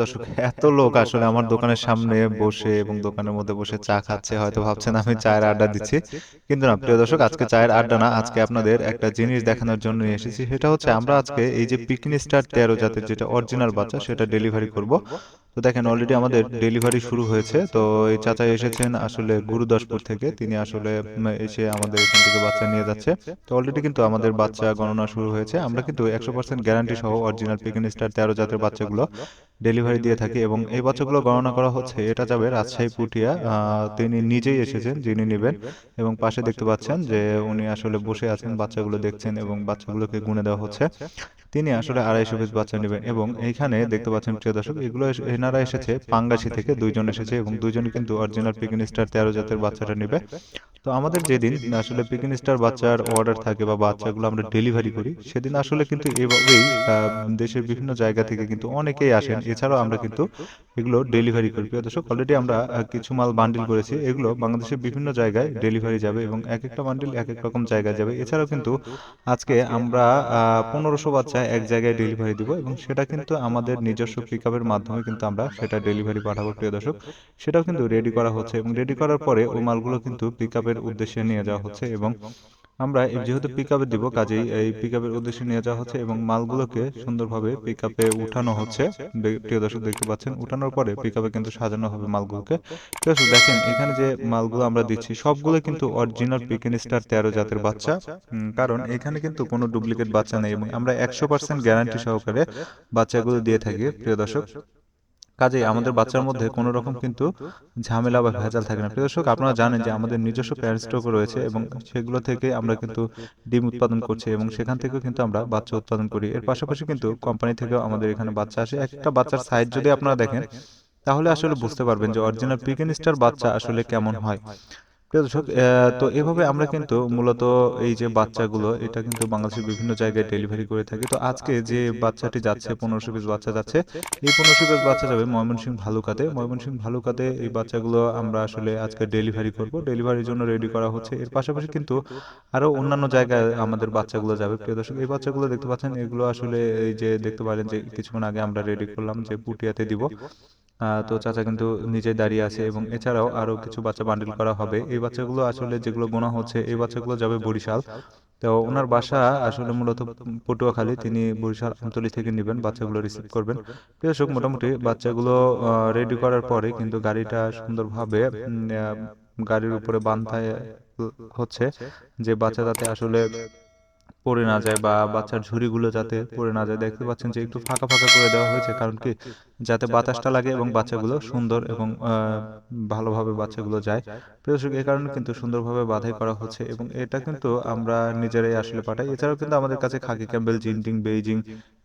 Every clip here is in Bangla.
দর্শক এত লোক আসলে আমার দোকানের সামনে বসে এবং দোকানের মধ্যে বসে চা খাচ্ছে হয়তো ভাবছেন আমি চায়ের আড্ডা দিচ্ছি। কিন্তু না প্রিয় দর্শক আজকে চায়ের আড্ডা না আজকে আপনাদের একটা জিনিস দেখানোর জন্য নিয়ে এসেছি। সেটা হচ্ছে আমরা আজকে এই যে পিকনি স্টার তেরো জাতের যেটা অরিজিনাল বাচ্চা সেটা ডেলিভারি করব। তো দেখেন অলরেডি আমাদের ডেলিভারি শুরু হয়েছে। তো এই চাচা এসেছেন আসলে গুরুদাসপুর থেকে তিনি আসলে এসে আমাদের এখান থেকে। বাচ্চা নিয়ে যাচ্ছে তো অলরেডি কিন্তু আমাদের বাচ্চা গণনা শুরু হয়েছে আমরা কিন্তু একশো পার্সেন্ট গ্যারান্টি সহ অরিজিনাল পিকনি স্টার তেরো জাতের বাচ্চাগুলো ডেলিভারি দিয়ে থাকি এবং এই বাচ্চাগুলো গণনা করা হচ্ছে এটা যাবে রাজশাহী পুটিয়া তিনি নিজেই এসেছেন যিনি নেবেন এবং পাশে দেখতে পাচ্ছেন যে উনি আসলে বসে আছেন বাচ্চাগুলো দেখছেন এবং বাচ্চাগুলোকে গুনে দেওয়া হচ্ছে। তিনি আসলে আড়াইশো পিস বাচ্চা নেবেন এবং এইখানে দেখতে পাচ্ছেন প্রিয় দর্শক এগুলো এনারা এসেছে পাঙ্গাসি থেকে দুইজন এসেছে এবং দুইজনই কিন্তু অরিজিনাল পিকিন স্টার তেরো জাতের বাচ্চাটা নেবে। তো আমাদের যেদিন আসলে পিকিন স্টার বাচ্চার অর্ডার থাকে বা বাচ্চাগুলো আমরা ডেলিভারি করি সেদিন আসলে কিন্তু এভাবেই দেশের বিভিন্ন জায়গা থেকে কিন্তু অনেকেই আসেন। এছাড়াও আমরা কিন্তু এগুলো ডেলিভারি করি। প্রিয় দর্শক অলরেডি আমরা কিছু মাল বান্ডিল করেছি। এগুলো বাংলাদেশের বিভিন্ন জায়গায় ডেলিভারি যাবে এবং এক একটা বান্ডিল এক এক রকম জায়গায় যাবে। এছাড়াও কিন্তু আজকে আমরা পনেরোশো বাচ্চা এক জায়গায় ডেলিভারি দিব এবং সেটা কিন্তু আমাদের নিজস্ব পিকআপের মাধ্যমে কিন্তু আমরা সেটা ডেলিভারি পাঠাবো প্রিয় দর্শক সেটাও কিন্তু রেডি করা হচ্ছে এবং রেডি করার পরে ওই মালগুলো কিন্তু পিকআপের উদ্দেশ্যে নিয়ে যাওয়া হচ্ছে এবং আমরা যেহেতু পিকআপে দিব, কাজেই এই পিকআপের উদ্দেশ্যে নিয়ে যাওয়া হচ্ছে এবং মালগুলোকে সুন্দরভাবে পিকআপে উঠানো হচ্ছে। প্রিয় দর্শক দেখতে পাচ্ছেন, উঠানোর পরে পিকআপে কিন্তু সাজানো হবে মালগুলোকে। প্রিয় দর্শক দেখেন, এখানে যে মালগুলো আমরা দিচ্ছি, সবগুলো কিন্তু অরিজিনাল পিকেন স্টার তেরো জাতের বাচ্চা। কারণ এখানে কিন্তু কোনো ডুপ্লিকেট বাচ্চা নেই এবং আমরা একশো পার্সেন্ট গ্যারান্টি সহকারে বাচ্চাগুলো দিয়ে থাকি, প্রিয় দর্শক। কাজেই আমাদের বাচ্চার মধ্যে কোনো রকম কিন্তু ঝামেলা বা ভেজাল থাকে না। প্রিয় দর্শক আপনারা জানেন যে আমাদের নিজস্ব প্যারেন্ট স্টক রয়েছে এবং সেগুলো থেকে আমরা কিন্তু ডিম উৎপাদন করছি এবং সেখান থেকেও কিন্তু আমরা বাচ্চা উৎপাদন করি। এর পাশাপাশি কিন্তু কোম্পানি থেকেও আমাদের এখানে বাচ্চা আসে। একটা বাচ্চার সাইজ যদি আপনারা দেখেন তাহলে আসলে বুঝতে পারবেন যে অরিজিনাল পিকেন স্টার বাচ্চা আসলে কেমন হয়। প্রিয় দর্শক তো এভাবে আমরা কিন্তু মূলত এই যে বাচ্চাগুলো, এটা কিন্তু বাংলাদেশের বিভিন্ন জায়গায় ডেলিভারি করে থাকি। তো আজকে যে বাচ্চাটি যাচ্ছে, পনেরোশো পিস বাচ্চা যাচ্ছে, এই পনেরোশো পিস বাচ্চা যাবে ময়মনসিংহ ভালুকাতে। ময়মনসিংহ ভালুকাতে এই বাচ্চাগুলো আমরা আসলে আজকে ডেলিভারি করব। ডেলিভারির জন্য রেডি করা হচ্ছে। এর পাশাপাশি কিন্তু আরও অন্যান্য জায়গায় আমাদের বাচ্চাগুলো যাবে। প্রিয় দর্শক, এই বাচ্চাগুলো দেখতে পাচ্ছেন, এগুলো আসলে এই যে দেখতে পারেন যে কিছুক্ষণ আগে আমরা রেডি করলাম যে পুটিয়াতে দিব। তো চাচা কিন্তু নিজে দাঁড়িয়ে আছে এবং এছাড়াও আরও কিছু বাচ্চা বান্ডিল করা হবে। এই বাচ্চাগুলো আসলে যেগুলো গোনা হচ্ছে, এই বাচ্চাগুলো যাবে বরিশাল। তো ওনার বাসা আসলে মূলত পটুয়াখালী। তিনি বরিশাল আমতলী থেকে নেবেন, বাচ্চাগুলো রিসিভ করবেন। প্রিয় দর্শক, মোটামুটি বাচ্চাগুলো রেডি করার পরে কিন্তু গাড়িটা সুন্দরভাবে গাড়ির উপরে বান্ধায় হচ্ছে যে বাচ্চা যাতে আসলে পড়ে না যায় বা বাচ্চার ঝুড়িগুলো যাতে পড়ে না যায়। দেখতে পাচ্ছেন যে একটু ফাঁকা ফাঁকা করে দেওয়া হয়েছে, কারণ কি যাতে বাতাসটা লাগে এবং বাচ্চাগুলো সুন্দর এবং ভালোভাবে বাচ্চাগুলো যায়। প্রিয় দর্শক এই কারণে কিন্তু সুন্দরভাবে বাধাই করা হচ্ছে এবং এটা কিন্তু আমরা নিজেরাই আসলে পাঠাই। এছাড়াও কিন্তু আমাদের কাছে khaki Campbell jinding Beijing,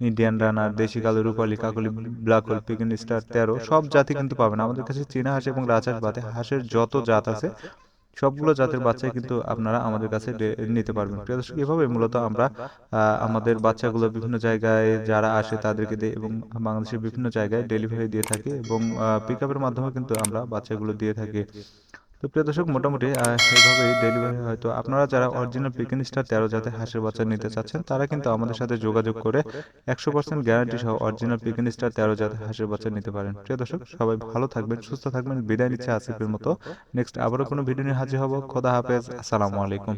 Indian runner, দেশি কালো রূপালী, কাকলি, ব্ল্যাক হোল পিকিন স্টার, তেরো, সব জাতি কিন্তু পাবেন আমাদের কাছে চীনা হাঁস এবং রাজহাঁস বাদে হাঁসের যত জাত আছে সবগুলো জাতের বাচ্চা কিন্তু আপনারা আমাদের কাছে নিতে পারবেন। প্রিয় দর্শক এভাবে মূলত আমরা আহ, আমাদের বাচ্চাগুলো বিভিন্ন জায়গায় যারা আসে তাদেরকে দিয়ে এবং বাংলাদেশের বিভিন্ন জায়গায় ডেলিভারি দিয়ে থাকি এবং পিক আপের মাধ্যমে কিন্তু আমরা বাচ্চাগুলো দিয়ে থাকি। তো প্রিয় দর্শক, মোটামুটি এইভাবেই ডেলিভারি হয়তো আপনারা যারা অরিজিনাল পিকিন স্টার তেরো জাতের হাঁসের বাচ্চা নিতে চাচ্ছেন, তারা কিন্তু আমাদের সাথে যোগাযোগ করে একশো পার্সেন্ট গ্যারান্টি সহ অরিজিনাল পিকিন স্টার তেরো জাতের হাঁসের বাচ্চা নিতে পারেন। প্রিয় দর্শক, সবাই ভালো থাকবেন, সুস্থ থাকবেন। বিদায় নিচ্ছে আসিফের মতো। নেক্সট আবারও কোনো ভিডিও নিয়ে হাজির হব। খোদা হাফেজ। আসসালামু আলাইকুম।